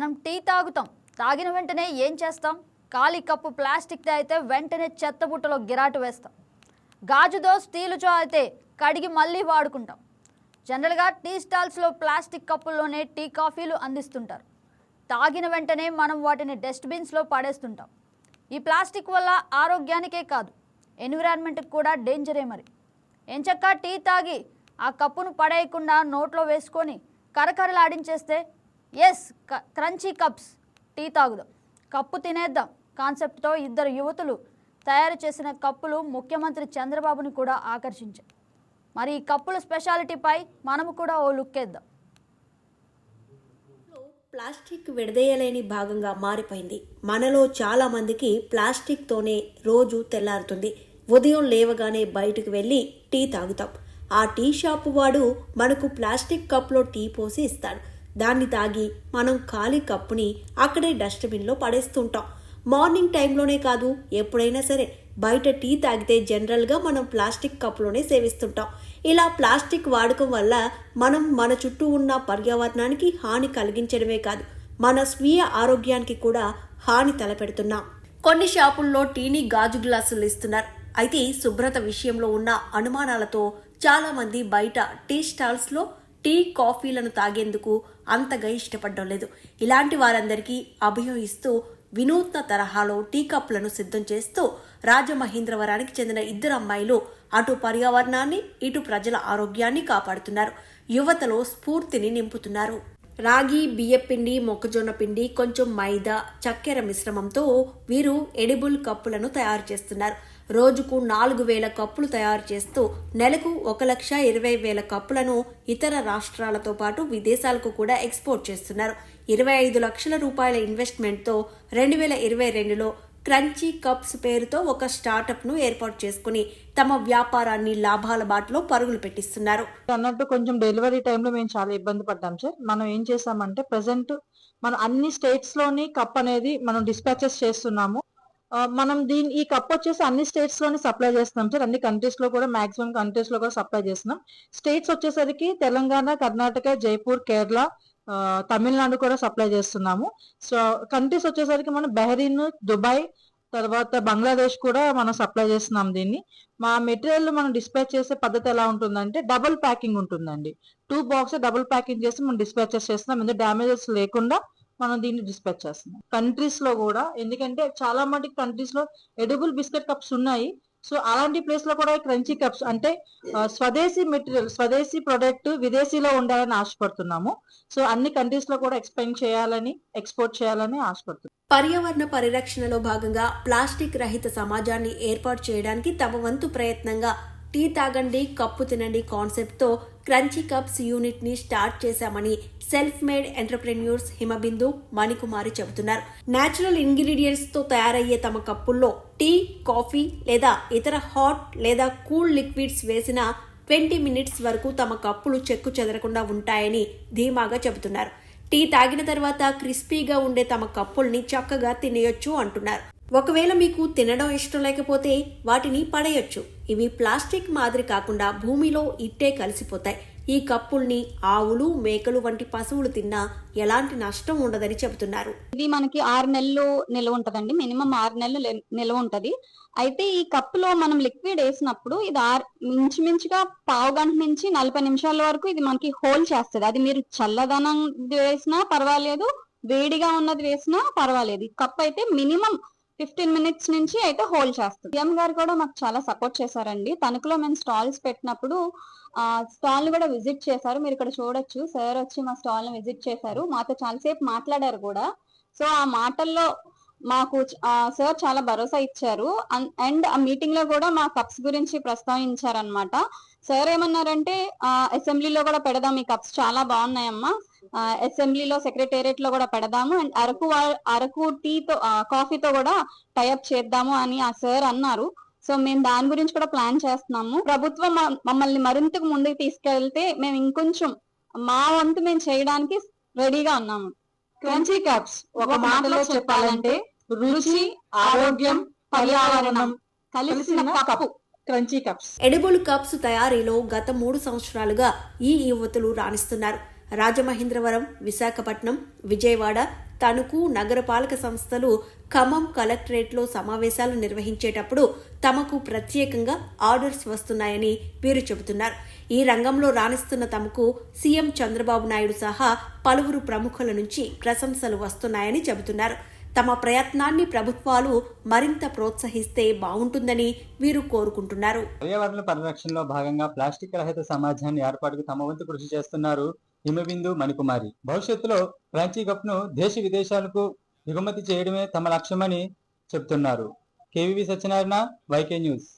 మనం టీ తాగుతాం. తాగిన వెంటనే ఏం చేస్తాం? ఖాళీ కప్పు ప్లాస్టిక్ది అయితే వెంటనే చెత్తబుట్టలో గిరాటు వేస్తాం. గాజుదో స్టీలుచో అయితే కడిగి మళ్ళీ వాడుకుంటాం. జనరల్గా టీ స్టాల్స్లో ప్లాస్టిక్ కప్పుల్లోనే టీ కాఫీలు అందిస్తుంటారు. తాగిన వెంటనే మనం వాటిని డస్ట్బిన్స్లో పడేస్తుంటాం. ఈ ప్లాస్టిక్ వల్ల ఆరోగ్యానికే కాదు ఎన్విరాన్మెంట్కి కూడా డేంజరే మరి. ఎంచక్క టీ తాగి ఆ కప్పును పడేయకుండా నోట్లో వేసుకొని కరకరలాడించేస్తే ఎస్ క్రంచీ కప్స్ టీ తాగుదాం. కప్పు తినేద్దాం. కాన్సెప్ట్తో ఇద్దరు యువతులు తయారు చేసిన కప్పులు ముఖ్యమంత్రి చంద్రబాబుని కూడా ఆకర్షించాయి. మరి ఈ కప్పుల స్పెషాలిటీపై మనము కూడా ఓ లుక్ వేద్దాం. ప్లాస్టిక్ విడదీయలేని భాగంగా మారిపోయింది. మనలో చాలా మందికి ప్లాస్టిక్తోనే రోజు తెల్లారుతుంది. ఉదయం లేవగానే బయటకు వెళ్ళి టీ తాగుతాం. ఆ టీ షాపు వాడు మనకు ప్లాస్టిక్ కప్లో టీ పోసి ఇస్తాడు. దాన్ని తాగి మనం ఖాళీ కప్పుని అక్కడే డస్ట్బిన్లో పడేస్తుంటాం. మార్నింగ్ టైంలోనే కాదు ఎప్పుడైనా సరే బయట టీ తాగితే జనరల్గా మనం ప్లాస్టిక్ కప్లోనే సేవిస్తుంటాం. ఇలా ప్లాస్టిక్ వాడకం వల్ల మనం మన చుట్టూ ఉన్న పర్యావరణానికి హాని కలిగించడమే కాదు మన స్వీయ ఆరోగ్యానికి కూడా హాని తలపెడుతున్నాం. కొన్ని షాపుల్లో టీని గాజు గ్లాసులు ఇస్తున్నారు. అయితే శుభ్రత విషయంలో ఉన్న అనుమానాలతో చాలామంది బయట టీ స్టాల్స్లో టీ కాఫీలను తాగేందుకు అంతగా ఇష్టపడడం లేదు. ఇలాంటి వారందరికీ అభయం వినూత్న తరహాలో టీ కప్పులను సిద్ధం చేస్తూ రాజమహేంద్రవరానికి చెందిన ఇద్దరు అమ్మాయిలు అటు పర్యావరణాన్ని ఇటు ప్రజల ఆరోగ్యాన్ని కాపాడుతున్నారు. యువతలో స్ఫూర్తిని నింపుతున్నారు. రాగి బియ్యపిండి మొక్కజొన్న పిండి కొంచెం మైదా చక్కెర మిశ్రమంతో వీరు ఎడిబుల్ కప్పులను తయారు చేస్తున్నారు. రోజుకు నాలుగు వేల కప్పులు తయారు చేస్తూ నెలకు ఒక లక్ష ఇరవై వేల కప్పులను ఇతర రాష్ట్రాలతో పాటు విదేశాలకు కూడా ఎక్స్పోర్ట్ చేస్తున్నారు. ఇరవై ఐదు లక్షల రూపాయల ఇన్వెస్ట్మెంట్తో రెండు వేల ఇరవై రెండులో క్రంచీ కప్స్ పేరుతో ఒక స్టార్టప్ను ఏర్పాటు చేసుకుని తమ వ్యాపారాన్ని లాభాల బాటలో పరుగులు పెట్టిస్తున్నారు. అన్నట్టు కొంచెం డెలివరీ టైంలో మేము చాలా ఇబ్బంది పడ్డాం సార్. మనం ఏం చేసామంటే ప్రజెంట్ మనం అన్ని స్టేట్స్లోని కప్ అనేది మనం డిస్పాచెస్ చేస్తున్నాము. మనం దీని ఈ కప్ వచ్చేసి అన్ని స్టేట్స్లోనే సప్లై చేస్తున్నాం సార్. అన్ని కంట్రీస్లో కూడా మాక్సిమం కంట్రీస్లో కూడా సప్లై చేస్తున్నాం. స్టేట్స్ వచ్చేసరికి తెలంగాణ కర్ణాటక జైపూర్ కేరళ తమిళనాడు కూడా సప్లై చేస్తున్నాము. సో కంట్రీస్ వచ్చేసరికి మనం బహరీన్ దుబాయ్ తర్వాత బంగ్లాదేశ్ కూడా మనం సప్లై చేస్తున్నాం దీన్ని. మా మెటీరియల్ మనం డిస్పాచ్ చేసే పద్ధతి ఎలా ఉంటుందంటే డబుల్ ప్యాకింగ్ ఉంటుందండి. టూ బాక్స్ డబుల్ ప్యాకింగ్ చేసి మనం డిస్పాచెస్ చేస్తున్నాం. ఎందుకు డ్యామేజెస్ లేకుండా మనం దీన్ని డిస్పాచ్ చేస్తున్నాం. కంట్రీస్లో కూడా ఎందుకంటే చాలా మటుకు కంట్రీస్లో ఎడిబుల్ బిస్కెట్ కప్స్ ఉన్నాయి. సో అలాంటి ప్లేస్లో కూడా క్రంచీ కప్స్ అంటే స్వదేశీ మెటీరియల్ స్వదేశీ ప్రొడక్ట్ విదేశీలో ఉండాలని ఆశపడుతున్నాము. సో అన్ని కంట్రీస్లో కూడా ఎక్స్పెండ్ చేయాలని ఎక్స్పోర్ట్ చేయాలని ఆశపడుతున్నాం. పర్యావరణ పరిరక్షణలో భాగంగా ప్లాస్టిక్ రహిత సమాజాన్ని ఏర్పాటు చేయడానికి తమ వంతు ప్రయత్నంగా టీ తాగండి కప్పు తినండి కాన్సెప్ట్తో క్రంచీ కప్స్ యూనిట్ని స్టార్ట్ చేశామని self made entrepreneurs Himabindu Manikumari చెబుతున్నారు. న్యాచురల్ ఇంగ్రీడియంట్స్తో తయారయ్యే తమ కప్పుల్లో టీ కాఫీ లేదా ఇతర హాట్ లేదా కూల్ లిక్విడ్స్ వేసిన ట్వంటీ మినిట్స్ వరకు తమ కప్పులు చెక్కు చెదరకుండా ఉంటాయని ధీమాగా చెబుతున్నారు. టీ తాగిన తర్వాత క్రిస్పీగా ఉండే తమ కప్పుల్ని చక్కగా తినేయొచ్చు అంటున్నారు. ఒకవేళ మీకు తినడం ఇష్టం లేకపోతే వాటిని పడేయొచ్చు. ఇవి ప్లాస్టిక్ మాదిరి కాకుండా భూమిలో ఇట్టే కలిసిపోతాయి. ఈ కప్పుల్ని ఆవులు మేకలు వంటి పశువులు తిన్నా ఎలాంటి నష్టం ఉండదని చెబుతున్నారు. ఇది మనకి ఆరు నెలలు నిల్వ ఉంటదండి. మినిమం ఆరు నెలలు నిల్వ ఉంటది. అయితే ఈ కప్పులో మనం లిక్విడ్ వేసినప్పుడు ఇది ఆరు మించుమించుగా పావు గంట నుంచి నలభై నిమిషాల వరకు ఇది మనకి హోల్ చేస్తుంది. అది మీరు చల్లదనం వేసినా పర్వాలేదు వేడిగా ఉన్నది వేసినా పర్వాలేదు. ఈ కప్పు అయితే మినిమం ఫిఫ్టీన్ మినిట్స్ నుంచి అయితే హోల్డ్ చేస్తుంది. సీఎం గారు కూడా మాకు చాలా సపోర్ట్ చేశారండి. తణుకులో మేము స్టాల్స్ పెట్టినప్పుడు ఆ స్టాల్ని కూడా విజిట్ చేశారు. మీరు ఇక్కడ చూడొచ్చు. సార్ వచ్చి మా స్టాల్ని విజిట్ చేశారు. మాతో చాలాసేపు మాట్లాడారు కూడా. సో ఆ మాటల్లో మాకు సార్ చాలా భరోసా ఇచ్చారు. అండ్ ఆ మీటింగ్లో కూడా మా కప్స్ గురించి ప్రస్తావించారనమాట సార్ ఏమన్నారంటే ఆ, అసెంబ్లీలో కూడా పెడదాం ఈ కప్స్ చాలా బాగున్నాయమ్మా. అసెంబ్లీలో సెక్రటేరియట్లో కూడా పెడదాము. అండ్ అరకు అరకు టీతో కాఫీతో కూడా టైఅప్ చేద్దాము అని ఆ సార్ అన్నారు. సో మేము దాని గురించి కూడా ప్లాన్ చేస్తున్నాము. ప్రభుత్వం మమ్మల్ని మరింతకు ముందుకు తీసుకెళ్తే మేము ఇంకొంచెం మా వంతు మేము చేయడానికి రెడీగా ఉన్నాము. క్రంచీ కప్స్ ఒక మాటలో చెప్పాలంటే రుచి ఆరోగ్యం పర్యావరణం. కలిసిన cup. Crunchy cups edible cups తయారీలో గత మూడు సంవత్సరాలుగా ఈ యువతులు రాణిస్తున్నారు. రాజమహేంద్రవరం విశాఖపట్నం విజయవాడ తణుకు నగరపాలక సంస్థలు ఖమ్మం కలెక్టరేట్లో సమావేశాలు నిర్వహించేటప్పుడు తమకు ప్రత్యేకంగా ఆర్డర్స్ వస్తున్నాయని వీరు చెబుతున్నారు. ఈ రంగంలో రాణిస్తున్న తమకు సీఎం చంద్రబాబు నాయుడు సహా పలువురు ప్రముఖుల నుంచి ప్రశంసలు వస్తున్నాయని చెబుతున్నారు. తమ ప్రయత్నాన్ని ప్రభుత్వాలు మరింత ప్రోత్సహిస్తే బాగుంటుందని వీరు కోరుకుంటున్నారు. పర్యావరణ పరిరక్షణలో భాగంగా ప్లాస్టిక్ రహిత సమాజాన్ని ఏర్పాటుకు తమ వంతు కృషి చేస్తున్నారు. హిమబిందు మణికుమారి. భవిష్యత్తులో ఫ్రాంచీ కప్ను దేశ విదేశాలకు ఎగుమతి చేయడమే తమ లక్ష్యమని చెప్తున్నారు. KVV Satyanarayana YK news.